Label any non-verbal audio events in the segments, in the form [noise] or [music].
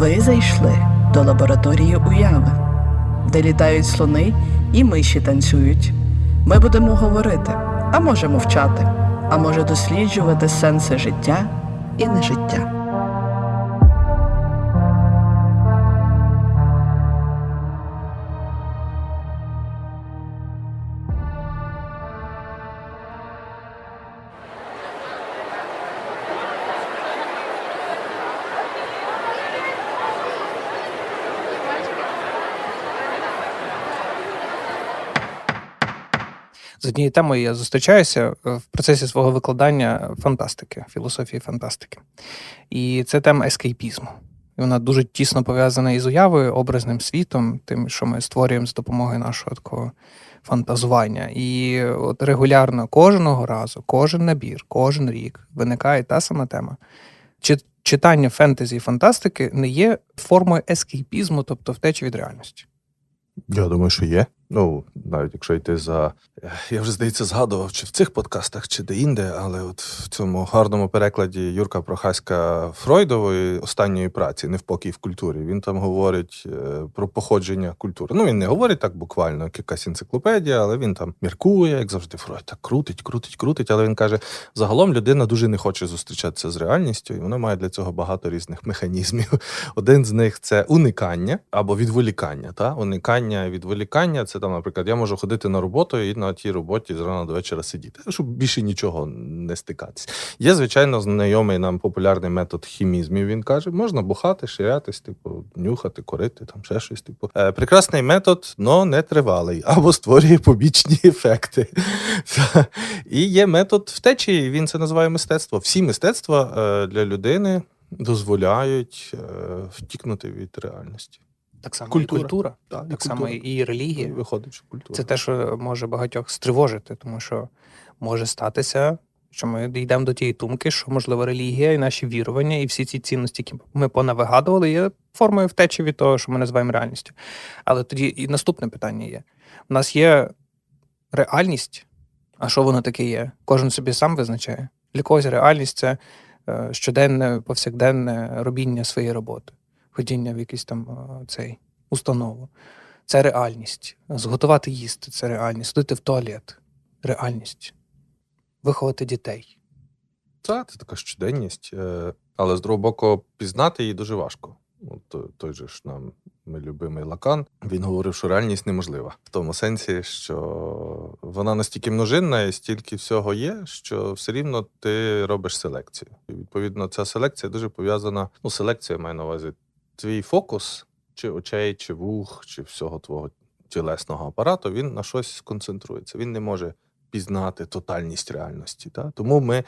Ви зайшли до лабораторії уяви, де літають слони і миші танцюють. Ми будемо говорити, а може мовчати, а може досліджувати сенси життя і нежиття. З однією темою я зустрічаюся е, в процесі свого викладання фантастики, філософії фантастики. І це тема ескейпізму. І вона дуже тісно пов'язана із уявою, образним світом, тим, що ми створюємо з допомогою нашого такого фантазування. І от регулярно кожного разу, кожен набір, кожен рік виникає та сама тема. Чи читання фентезі і фантастики не є формою ескейпізму, тобто втечі від реальності? Я думаю, що є. Ну, навіть якщо йти за. Я вже здається згадував, чи в цих подкастах, чи де-інде, але от в цьому гарному перекладі Юрка Прохаська Фройдової останньої праці, не в культурі. Він там говорить е, про походження культури. Ну, він не говорить так буквально, як якась енциклопедія, але він там міркує, як завжди, Фройд так крутить, крутить, крутить. Але він каже: загалом людина дуже не хоче зустрічатися з реальністю, і вона має для цього багато різних механізмів. [laughs] Один з них це уникання або відволікання. Та? Уникання відволікання це там, наприклад, я можу ходити на роботу і на тій роботі з рана до вечора сидіти, щоб більше нічого не стикатись. Є, звичайно, знайомий нам популярний метод хімізмів. Він каже, можна бухати, ширятись, типу, нюхати, курити, там ще щось. Типу, е, прекрасний метод, але не тривалий, [laughs] або створює побічні ефекти. [laughs] І є метод втечі. Він це називає мистецтво. Всі мистецтва е, для людини дозволяють е, втікнути від реальності. Так само Культура. і культура, Так, так само і релігія. Виходить, що культура. Це те, що може багатьох стривожити, тому що може статися, що ми дійдемо до тієї думки, що можливо релігія і наші вірування, і всі ці цінності, які ми понавигадували, є формою втечі від того, що ми називаємо реальністю. Але тоді і наступне питання є: у нас є реальність, а що воно таке є? Кожен собі сам визначає. Для когось реальність це е, щоденне, повсякденне робіння своєї роботи, ходіння в якийсь там е, цей установу. Це реальність. Зготувати їсти це реальність. Ходити в туалет реальність. Виховати дітей. Та, це така щоденність, е, але з другого боку, пізнати її дуже важко. От той же ж нам ми любимий Лакан. Він говорив, що реальність неможлива в тому сенсі, що вона настільки множинна і стільки всього є, що все рівно ти робиш селекцію. І відповідно, ця селекція дуже пов'язана. Ну, селекція має на увазі твій фокус, чи очей, чи вух, чи всього твого тілесного апарату, він на щось концентрується. Він не може пізнати тотальність реальності. Та? Тому ми,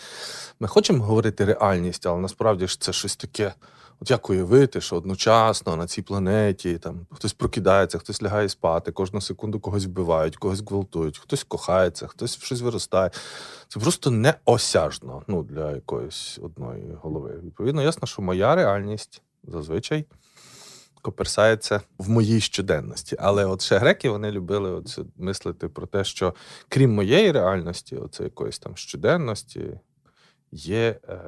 ми хочемо говорити реальність, але насправді ж це щось таке. От як уявити, що одночасно на цій планеті там хтось прокидається, хтось лягає спати, кожну секунду когось вбивають, когось гвалтують, хтось кохається, хтось щось виростає. Це просто неосяжно ну, для якоїсь одної голови. Відповідно, ясно, що моя реальність зазвичай коперсається в моїй щоденності. Але от ще греки вони любили от мислити про те, що крім моєї реальності, оце якоїсь там щоденності, є е,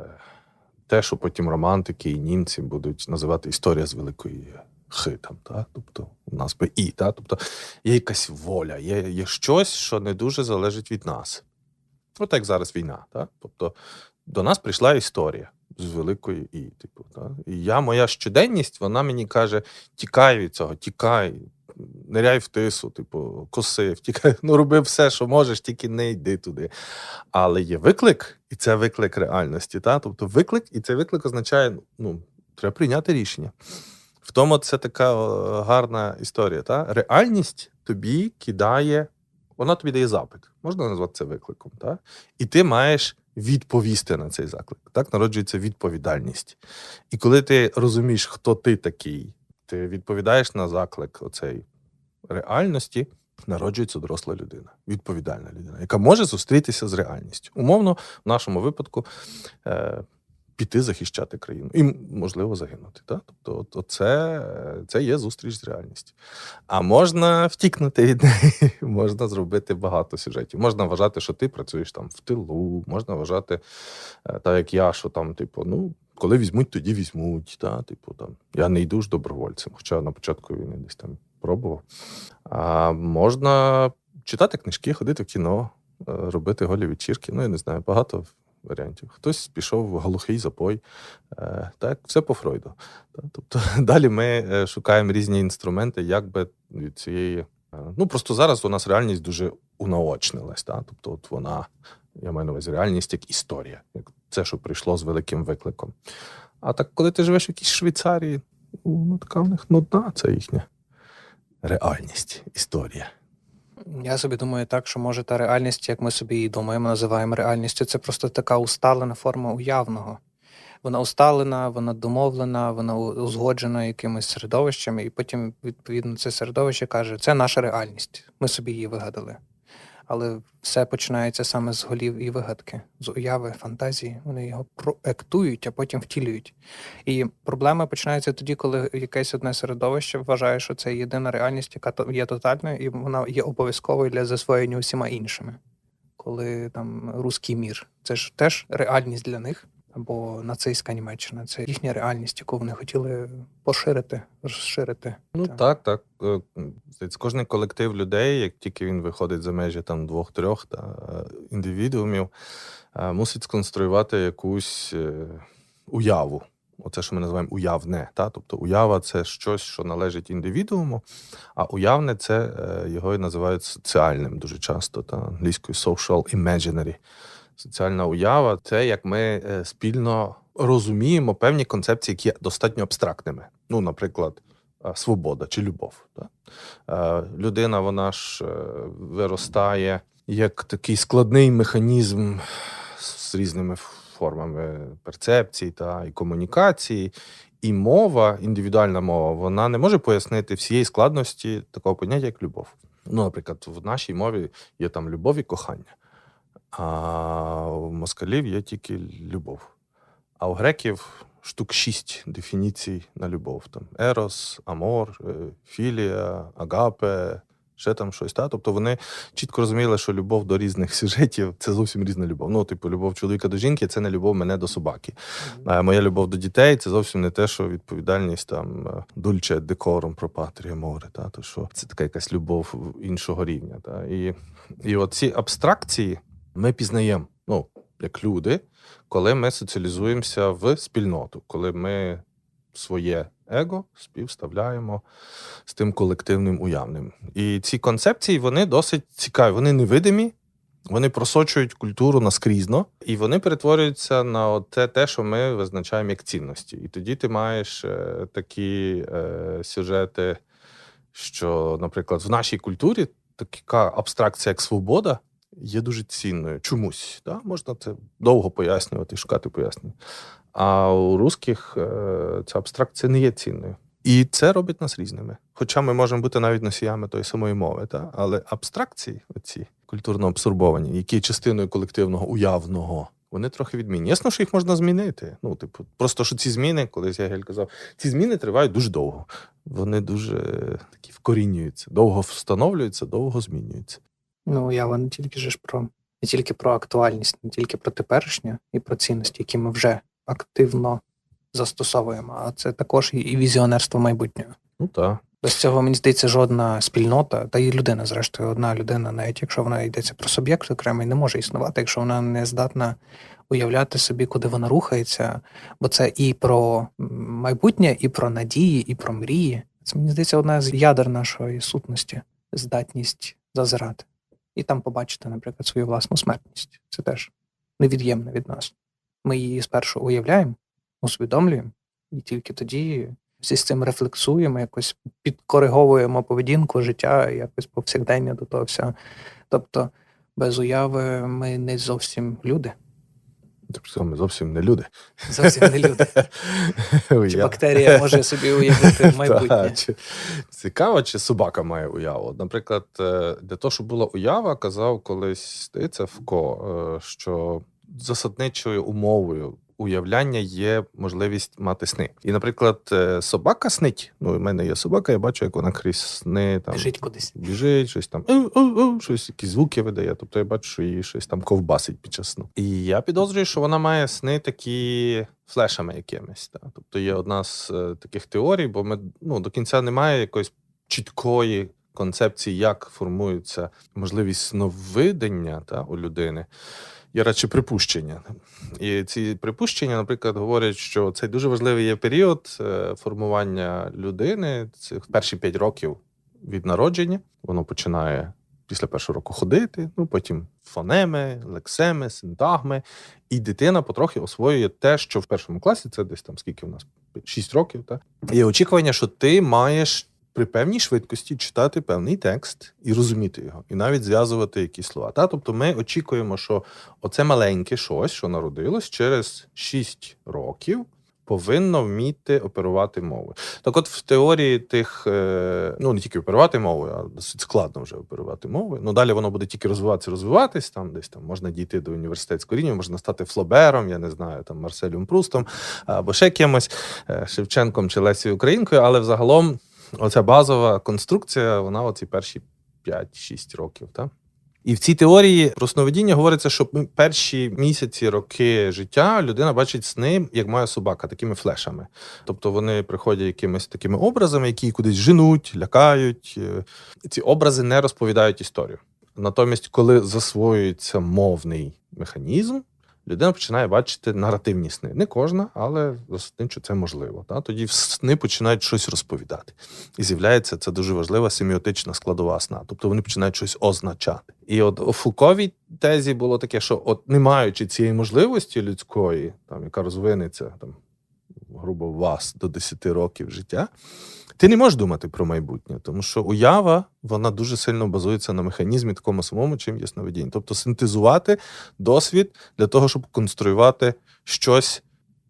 те, що потім романтики і німці будуть називати історія з великої хи. Там, та? Тобто у нас би і, та? тобто є якась воля, є, є щось, що не дуже залежить від нас. От як зараз війна. Та? Тобто до нас прийшла історія з великої і. Типу, та? І я, моя щоденність, вона мені каже: тікай від цього, тікай, ниряй в тису, типу, коси, втікай, [laughs] ну роби все, що можеш, тільки не йди туди. Але є виклик, і це виклик реальності. Та? Тобто виклик, і цей виклик означає, ну, треба прийняти рішення. В тому це така гарна історія. Та? Реальність тобі кидає, вона тобі дає запит. Можна назвати це викликом. Та? І ти маєш відповісти на цей заклик. Так народжується відповідальність. І коли ти розумієш, хто ти такий, ти відповідаєш на заклик оцей реальності, народжується доросла людина, відповідальна людина, яка може зустрітися з реальністю. Умовно, в нашому випадку. Піти захищати країну і, можливо, загинути. Так? Тобто, от, оце, це є зустріч з реальністю. А можна втікнути від неї, [laughs] можна зробити багато сюжетів. Можна вважати, що ти працюєш там в тилу, можна вважати, е, так як я, що там, типу, ну, Коли візьмуть, тоді візьмуть. Та, типу, там, я не йду ж добровольцем, хоча на початку війни десь там пробував. А можна читати книжки, ходити в кіно, е, робити голі вечірки. Ну, я не знаю, багато варіантів. Хтось пішов в глухий запой. Е, Так, все по Фройду. Тобто [laughs] далі ми е, шукаємо різні інструменти, як би від цієї. е, Ну просто зараз у нас реальність дуже унаочнилась. Та? Тобто, от вона, я маю на увазі реальність як історія, як це, що прийшло з великим викликом. А так, коли ти живеш в якійсь Швейцарії, ну така в них нудна, це їхня реальність, історія. Я собі думаю так, що може та реальність, як ми собі її думаємо, називаємо реальністю, це просто така усталена форма уявного. Вона усталена, вона домовлена, вона узгоджена якимось середовищем, і потім, відповідно, це середовище каже, це наша реальність. Ми собі її вигадали. Але все починається саме з голів і вигадки, з уяви, фантазії. Вони його проектують, а потім втілюють. І проблема починається тоді, коли якесь одне середовище вважає, що це єдина реальність, яка є тотальною, і вона є обов'язковою для засвоєння усіма іншими. Коли там руський мір, це ж теж реальність для них, або нацистська Німеччина, це їхня реальність, яку вони хотіли поширити, розширити. Ну Так. так, так. Е, Кожний колектив людей, як тільки він виходить за межі там двох-трьох та е, індивідуумів, е, мусить сконструювати якусь уяву. Оце, що ми називаємо уявне. Та? Тобто уява це щось, що належить індивідууму, а уявне це його і називають соціальним дуже часто, та англійською social imaginary. Соціальна уява це як ми е, спільно розуміємо певні концепції, які є достатньо абстрактними. Ну, наприклад, е, свобода чи любов. Е, Людина, вона ж виростає як такий складний механізм з різними формами перцепції та і комунікації. І мова, індивідуальна мова, вона не може пояснити всієї складності такого поняття, як любов. Ну, наприклад, в нашій мові є там любов і кохання, а у москалів є тільки любов. А у греків штук шість дефініцій на любов: там ерос, амор, е, філія, агапе, ще там щось. Та? Тобто вони чітко розуміли, що любов до різних [laughs] сюжетів це зовсім різна любов. Ну, типу, любов чоловіка до жінки це не любов мене до собаки. А моя любов до дітей це зовсім не те, що відповідальність там е, дульче декором про патрія море. Та? То що це така якась любов іншого рівня. Та? І, і от ці абстракції ми пізнаємо, ну, як люди, коли ми соціалізуємося в спільноту, коли ми своє его співставляємо з тим колективним уявним. І ці концепції вони досить цікаві, вони невидимі. Вони просочують культуру наскрізно, і вони перетворюються на те, те, що ми визначаємо як цінності. І тоді ти маєш е, такі е, сюжети, що, наприклад, в нашій культурі така абстракція, як свобода, є дуже цінною чомусь. Да? Можна це довго пояснювати, шукати пояснення. А у русських е, ця абстракція не є цінною. І це робить нас різними. Хоча ми можемо бути навіть носіями тої самої мови, та? але абстракції, оці культурно абсорбовані, які є частиною колективного уявного, вони трохи відмінні. Ясно, що їх можна змінити. Ну, типу, просто що ці зміни, колись я Гель казав, ці зміни тривають дуже довго. Вони дуже такі вкорінюються, довго встановлюються, довго змінюються. Ну, уява не тільки ж про не тільки про актуальність, не тільки про теперішнє і про цінності, які ми вже активно застосовуємо, а це також і- і візіонерство майбутнього. Ну так. Без цього, мені здається, жодна спільнота, та й людина, зрештою, одна людина, навіть якщо вона йдеться про суб'єкт окремий, не може існувати, якщо вона не здатна уявляти собі, куди вона рухається. Бо це і про майбутнє, і про надії, і про мрії. Це мені здається одна з ядер нашої сутності здатність зазирати. І там побачити, наприклад, свою власну смертність. Це теж невід'ємне від нас. Ми її спершу уявляємо, усвідомлюємо, і тільки тоді всі з цим рефлексуємо, якось підкориговуємо поведінку, життя, якось повсякдення до того всього. Тобто, без уяви ми не зовсім люди. Тобто ми зовсім не люди. Зовсім не люди. [laughs] Чи бактерія може собі уявити [laughs] майбутнє? Чи- Цікаво, чи собака має уяву. От, Наприклад, е, для того, щоб була уява, казав колись Фко, е, що засадничою умовою уявляння є можливість мати сни. І, наприклад, е, собака снить. Ну, у мене є собака, я бачу, як вона крізь сни там Біжить кудись. біжить, щось там щось, якісь звуки видає. Тобто я бачу, що її щось там ковбасить під час сну. І я підозрюю, що вона має сни такі флешами якимись. Та? Тобто є одна з е, таких теорій, бо ми ну, до кінця немає якоїсь чіткої концепції, як формується можливість сновидення та, у людини. Є радше припущення. І ці припущення, наприклад, говорять, що це дуже важливий є період е, формування людини, це перші п'ять років від народження. Воно починає після першого року ходити, ну потім фонеми, лексеми, синтагми. І дитина потрохи освоює те, що в першому класі це десь там скільки у нас 6 років. Та? Є очікування, що ти маєш при певній швидкості читати певний текст і розуміти його, і навіть зв'язувати якісь слова. Та? Тобто ми очікуємо, що оце маленьке щось, що народилось через 6 років. Повинно вміти оперувати мовою. Так, от в теорії тих, е, ну не тільки оперувати мовою, а досить складно вже оперувати мовою. Ну далі воно буде тільки розвиватися, розвиватись. Там десь там можна дійти до університетського рівня, можна стати Флобером, я не знаю, там Марселем Прустом або ще кимось, е, Шевченком чи Лесією Українкою, але взагалом оця базова конструкція, вона оці перші 5-6 років. Так? І в цій теорії про сновидіння говориться, що перші місяці, роки життя людина бачить сни, як моя собака, такими флешами. Тобто вони приходять якимись такими образами, які кудись женуть, лякають. Е, Ці образи не розповідають історію. Натомість, коли засвоюється мовний механізм, людина починає бачити наративні сни. Не кожна, але тим, що це можливо. Та? Тоді сни починають щось розповідати. І з'являється це дуже важлива семіотична складова сна. Тобто вони починають щось означати. І от у Фуковій тезі було таке, що от не маючи цієї можливості людської, там, яка розвинеться там, грубо вас до 10 років життя, ти не можеш думати про майбутнє, тому що уява вона дуже сильно базується на механізмі такому самому, чим є сновидіння. Тобто синтезувати досвід для того, щоб конструювати щось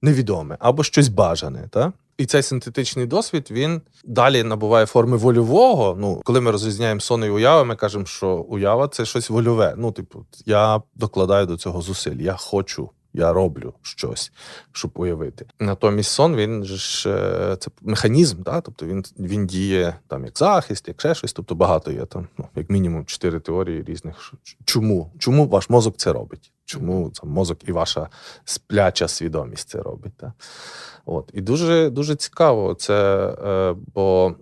невідоме або щось бажане. Та? І цей синтетичний досвід він далі набуває форми вольового. Ну, коли ми розрізняємо сон і уяви, ми кажемо, що уява це щось вольове. Ну, типу, я докладаю до цього зусиль, я хочу. Я роблю щось, щоб уявити. Натомість сон він ж е, це механізм, да? тобто він, він діє там як захист, як ще щось. Тобто багато є там, ну, як мінімум, чотири теорії різних. Чому? Чому ваш мозок це робить? Чому там, мозок і ваша спляча свідомість це робить? Да? От. І дуже, дуже цікаво це, е, бо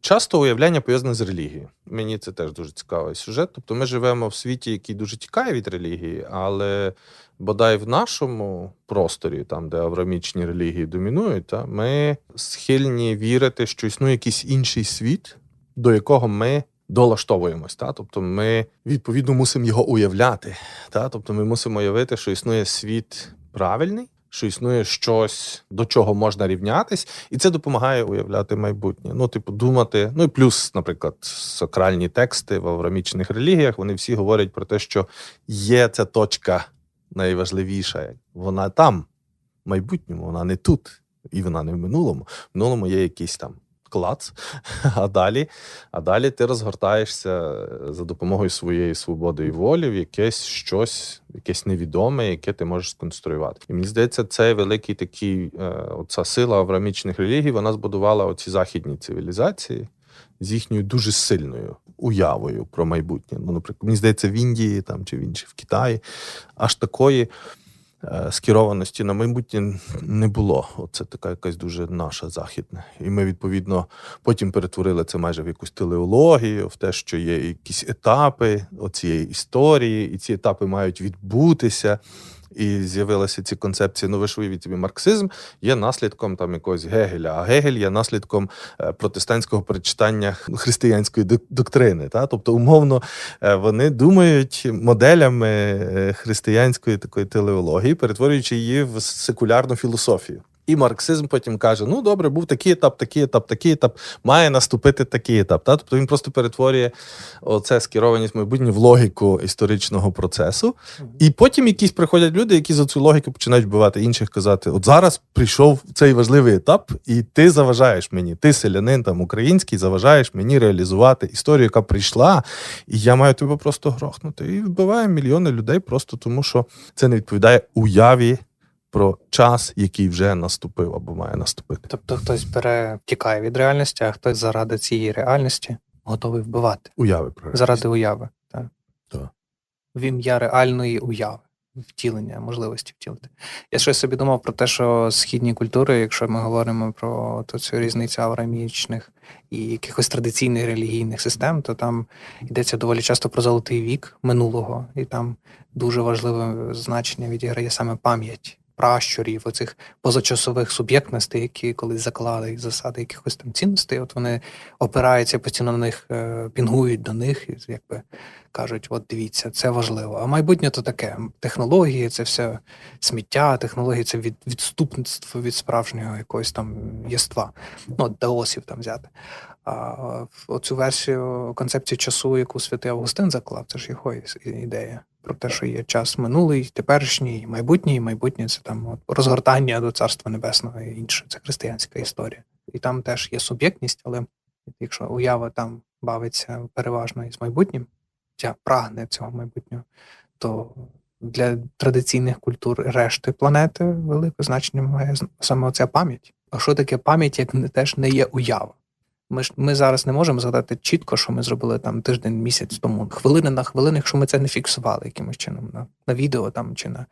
часто уявляння пов'язане з релігією. Мені це теж дуже цікавий сюжет. Тобто ми живемо в світі, який дуже тікає від релігії, але бодай в нашому просторі, там, де аврамічні релігії домінують, та, ми схильні вірити, що існує якийсь інший світ, до якого ми долаштовуємось. Та? Тобто ми відповідно мусимо його уявляти. Та? Тобто ми мусимо уявити, що існує світ правильний. Що існує щось, до чого можна рівнятись, і це допомагає уявляти майбутнє. Ну, типу, думати. Ну і плюс, наприклад, сакральні тексти в аврамічних релігіях вони всі говорять про те, що є ця точка найважливіша. Вона там, в майбутньому, вона не тут, і вона не в минулому. В минулому є якийсь там клац, а далі, а далі ти розгортаєшся за допомогою своєї свободи і волі в якесь щось, якесь невідоме, яке ти можеш сконструювати. І мені здається, цей великий такий, е, оця сила аврамічних релігій, вона збудувала оці західні цивілізації з їхньою дуже сильною уявою про майбутнє. Ну, наприклад, мені здається, в Індії там чи в інших в Китаї аж такої е, скерованості на майбутнє не було. Оце така якась дуже наша західна. І ми, відповідно, потім перетворили це майже в якусь телеологію, в те, що є якісь етапи оцієї історії, і ці етапи мають відбутися. І з'явилися ці концепції. Ну, ви ж уявіть собі, марксизм є наслідком там якогось Гегеля, а Гегель є наслідком е, протестантського прочитання християнської доктрини. Та? Тобто, умовно, е, вони думають моделями е, християнської такої телеології, перетворюючи її в секулярну філософію. І марксизм потім каже: ну добре, був такий етап, такий етап, такий етап, має наступити такий етап. Та? Тобто він просто перетворює оце скерованість майбутнє в логіку історичного процесу. І потім якісь приходять люди, які за цю логіку починають вбивати інших, казати: от зараз прийшов цей важливий етап, і ти заважаєш мені. Ти селянин там український, заважаєш мені реалізувати історію, яка прийшла, і я маю тебе просто грохнути. І вбиває мільйони людей просто тому, що це не відповідає уяві про час, який вже наступив або має наступити. Тобто хтось бере, тікає від реальності, а хтось заради цієї реальності готовий вбивати. Уяви про Заради уяви. Так. Так. В ім'я реальної уяви, втілення, можливості втілити. Я щось собі думав про те, що східні культури, якщо ми говоримо про то цю різницю авраамічних і якихось традиційних релігійних систем, то там йдеться доволі часто про золотий вік минулого, і там дуже важливе значення відіграє саме пам'ять пращурів, оцих позачасових суб'єктностей, які колись заклали засади якихось там цінностей. От вони опираються постійно на них, е, пінгують до них, і якби кажуть: от дивіться, це важливо. А майбутнє то таке. Технології, це все сміття, технології це від, відступництво від справжнього якогось там єства. Ну, даосів там взяти. Оцю версію концепцію часу, яку святий Августин заклав, це ж його ідея. Про те, що є час минулий, теперішній, майбутній, і майбутнє це там от, розгортання до Царства Небесного і інше. Це християнська історія. І там теж є суб'єктність, але якщо уява там бавиться переважно із майбутнім, ця прагне цього майбутнього, то для традиційних культур решти планети велике значення має саме оця пам'ять. А що таке пам'ять, як не теж не є уява? Ми ж ми зараз не можемо згадати чітко, що ми зробили там тиждень, місяць тому, хвилини на хвилини, якщо ми це не фіксували якимось чином на, на відео там чи на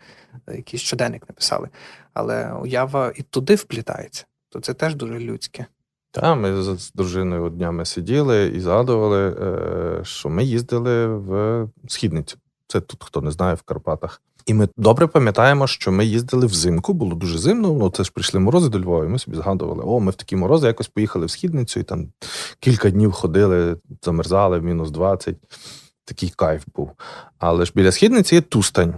е, якийсь щоденник написали. Але уява і туди вплітається, то це теж дуже людське. Та, ми з з дружиною днями сиділи і згадували, е, що ми їздили в східницю. Це тут, хто не знає, в Карпатах. І ми добре пам'ятаємо, що ми їздили взимку, було дуже зимно. Ну, це ж прийшли морози до Львова, і ми собі згадували, о, ми в такі морози якось поїхали в східницю, і там кілька днів ходили, замерзали в мінус 20. Такий кайф був. Але ж біля східниці є Тустань.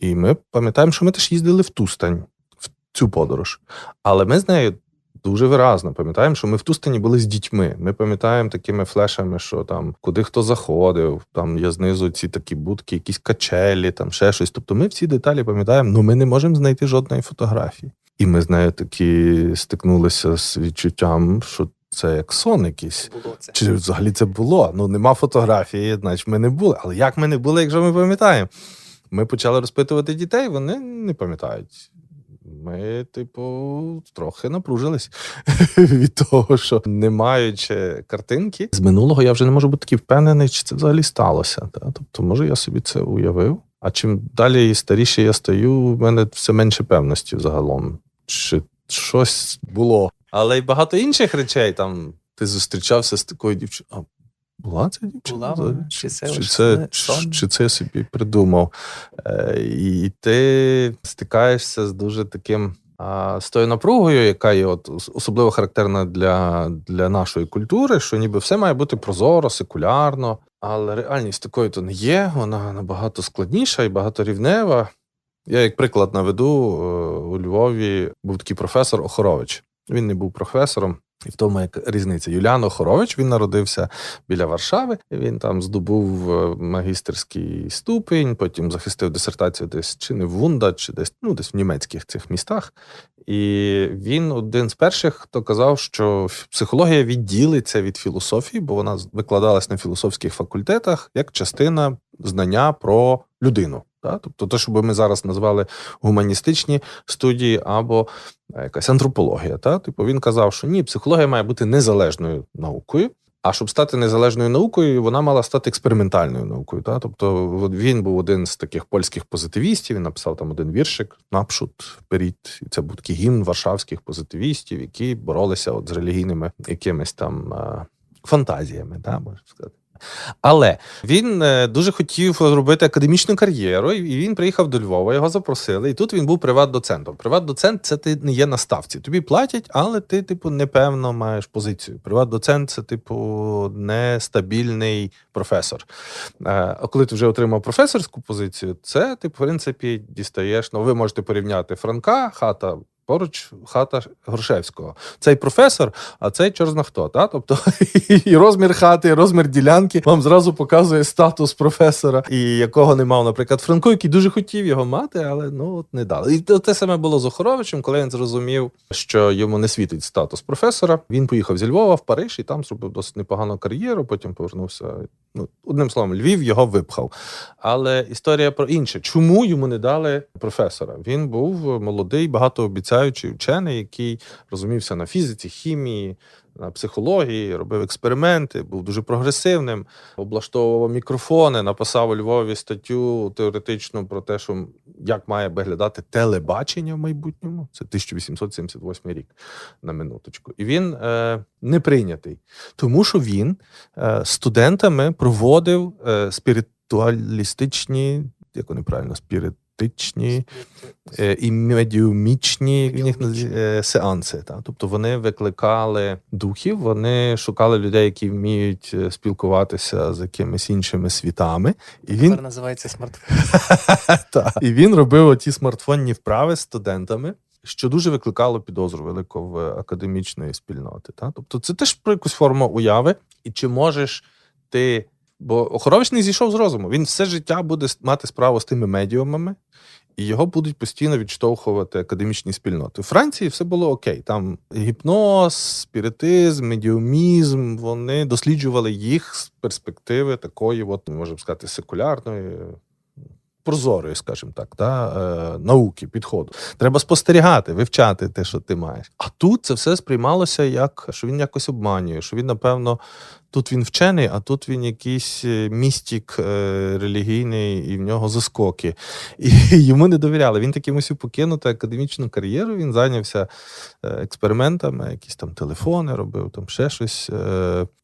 І ми пам'ятаємо, що ми теж їздили в Тустань в цю подорож. Але ми з нею дуже виразно пам'ятаємо, що ми в Тустані були з дітьми. Ми пам'ятаємо такими флешами, що там куди хто заходив, там є знизу ці такі будки, якісь качелі, там ще щось. Тобто ми всі деталі пам'ятаємо, але ми не можемо знайти жодної фотографії. І ми з нею такі стикнулися з відчуттям, що це як сон якийсь. Було це. Чи взагалі це було? Ну нема фотографії, значить ми не були. Але як ми не були, якщо ми пам'ятаємо? Ми почали розпитувати дітей, вони не пам'ятають. Ми, типу, трохи напружились [laughs] від того, що не маючи картинки, з минулого я вже не можу бути такий впевнений, чи це взагалі сталося. Та? Тобто, може, я собі це уявив. А чим далі і старіше я стаю, в мене все менше певності загалом. Чи щось було. Але й багато інших речей там. Ти зустрічався з такою дівчиною. Була це дівчина? Була? Чи це чи, це, сон? чи це собі придумав? Е, і ти стикаєшся з дуже таким. З тою напругою, яка є от особливо характерна для, для нашої культури, що ніби все має бути прозоро, секулярно, але реальність такою то не є, вона набагато складніша і багаторівнева. Я, як приклад, наведу е, у Львові був такий професор Охорович. Він не був професором, і в тому як різниця. Юліан Охорович він народився біля Варшави. Він там здобув е, магістерський ступінь, потім захистив дисертацію десь чи не в Вунда, чи десь ну десь в німецьких цих містах. І він один з перших, хто казав, що психологія відділиться від філософії, бо вона викладалась на філософських факультетах як частина знання про людину. Та? Тобто, те, що би ми зараз назвали гуманістичні студії або е, якась антропологія. Та? Типу, він казав, що ні, психологія має бути незалежною наукою. А щоб стати незалежною наукою, вона мала стати експериментальною наукою. Та? Тобто він був один з таких польських позитивістів. Він написав там один віршик Напшут вперід. І це був такий гімн варшавських позитивістів, які боролися от з релігійними якимись там е, фантазіями, та, можна сказати. Але він е, дуже хотів робити академічну кар'єру, і він приїхав до Львова, його запросили. І тут він був приват-доцентом. Приват-доцент це ти не є на ставці. Тобі платять, але ти, типу, непевно маєш позицію. Приват-доцент це, типу, нестабільний професор. Е, А коли ти вже отримав професорську позицію, це ти, в принципі, дістаєш. Ну, ви можете порівняти Франка, хата. Поруч хата Грушевського. Цей професор, а цей чорзна хто. Та? Тобто [laughs] і розмір хати, і розмір ділянки вам зразу показує статус професора, і якого не мав, наприклад, Франко, який дуже хотів його мати, але ну от не дали. І те саме було з Охоровичем, коли він зрозумів, що йому не світить статус професора. Він поїхав зі Львова в Париж і там зробив досить непогану кар'єру. Потім повернувся. Ну, одним словом, Львів його випхав. Але історія про інше. Чому йому не дали професора? Він був молодий, багатообіцяючий вчений, який розумівся на фізиці, хімії, на психології, робив експерименти, був дуже прогресивним, облаштовував мікрофони, написав у Львові статтю теоретичну про те, що як має виглядати телебачення в майбутньому. Це 1878 рік на минуточку. І він е, не прийнятий, тому що він е, студентами проводив е, спіритуалістичні, як вони правильно, спіритичні е, і медіумічні як їх називають, е, сеанси. Та? Тобто вони викликали духів, вони шукали людей, які вміють е, спілкуватися з якимись іншими світами. І він Тепер називається смартфон. [laughs] І він робив оті смартфонні вправи з студентами, що дуже викликало підозру велику в академічної спільноти. Та? Тобто це теж про якусь форму уяви. І чи можеш ти. Бо Охорович зійшов з розуму. Він все життя буде мати справу з тими медіумами, і його будуть постійно відштовхувати академічні спільноти. У Франції все було окей. Там гіпноз, спіритизм, медіумізм. Вони досліджували їх з перспективи такої, от можемо сказати, секулярної, прозорої, скажімо так, та, е, науки, підходу. Треба спостерігати, вивчати те, що ти маєш. А тут це все сприймалося як, що він якось обманює, що він, напевно, тут він вчений, а тут він якийсь е, містік е, релігійний, і в нього заскоки. І [laughs] йому не довіряли. Він таки мусив покинути академічну кар'єру. Він зайнявся е, експериментами, якісь там телефони робив, там ще щось.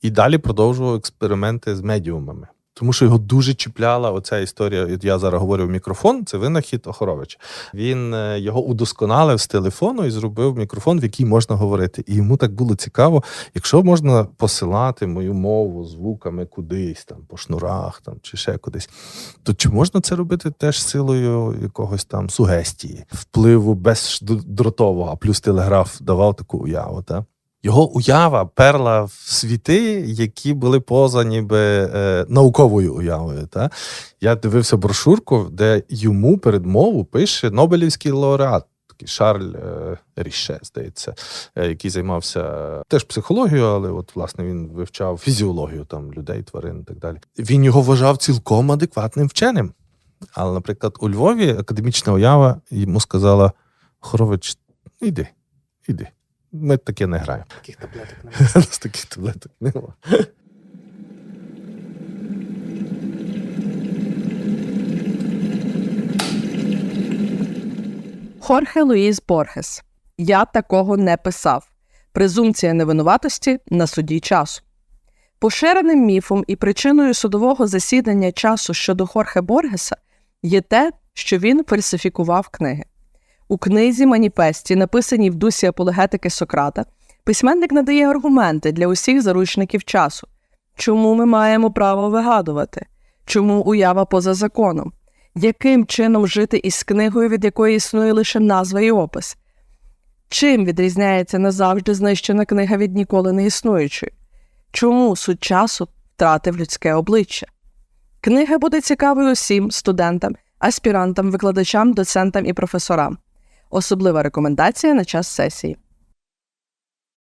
І далі продовжував експерименти з медіумами. Тому що його дуже чіпляла оця історія. Я зараз говорю в мікрофон, це винахід Охоровича. Він е, його удосконалив з телефону і зробив мікрофон, в який можна говорити. І йому так було цікаво, якщо можна посилати мою мову звуками кудись, там по шнурах там, чи ще кудись, то чи можна це робити теж силою якогось там сугестії, впливу бездротового, а плюс телеграф давав таку уяву. Та? Його уява перла в світи, які були поза ніби е, науковою уявою. Та? Я дивився брошурку, де йому передмову пише Нобелівський лауреат, Шарль е, Ріше, здається, е, який займався е, теж психологією, але от, власне, він вивчав фізіологію там, людей, тварин і так далі. Він його вважав цілком адекватним вченим. Але, наприклад, у Львові академічна уява йому сказала: Хорович, іди, іди. Ми таке не граємо. Таких таблеток немає. [laughs] У нас таких таблеток нема. Хорхе Луїс Борхес. Я такого не писав. Презумпція невинуватості на суді часу. Поширеним міфом і причиною судового засідання часу щодо Хорхе Боргеса є те, що він фальсифікував книги. У книзі Маніфесті, написаній в дусі апологетики Сократа, письменник надає аргументи для усіх заручників часу. Чому ми маємо право вигадувати? Чому уява поза законом? Яким чином жити із книгою, від якої існує лише назва і опис? Чим відрізняється назавжди знищена книга від ніколи не існуючої? Чому суд часу втратив людське обличчя? Книга буде цікавою усім студентам, аспірантам, викладачам, доцентам і професорам. Особлива рекомендація на час сесії.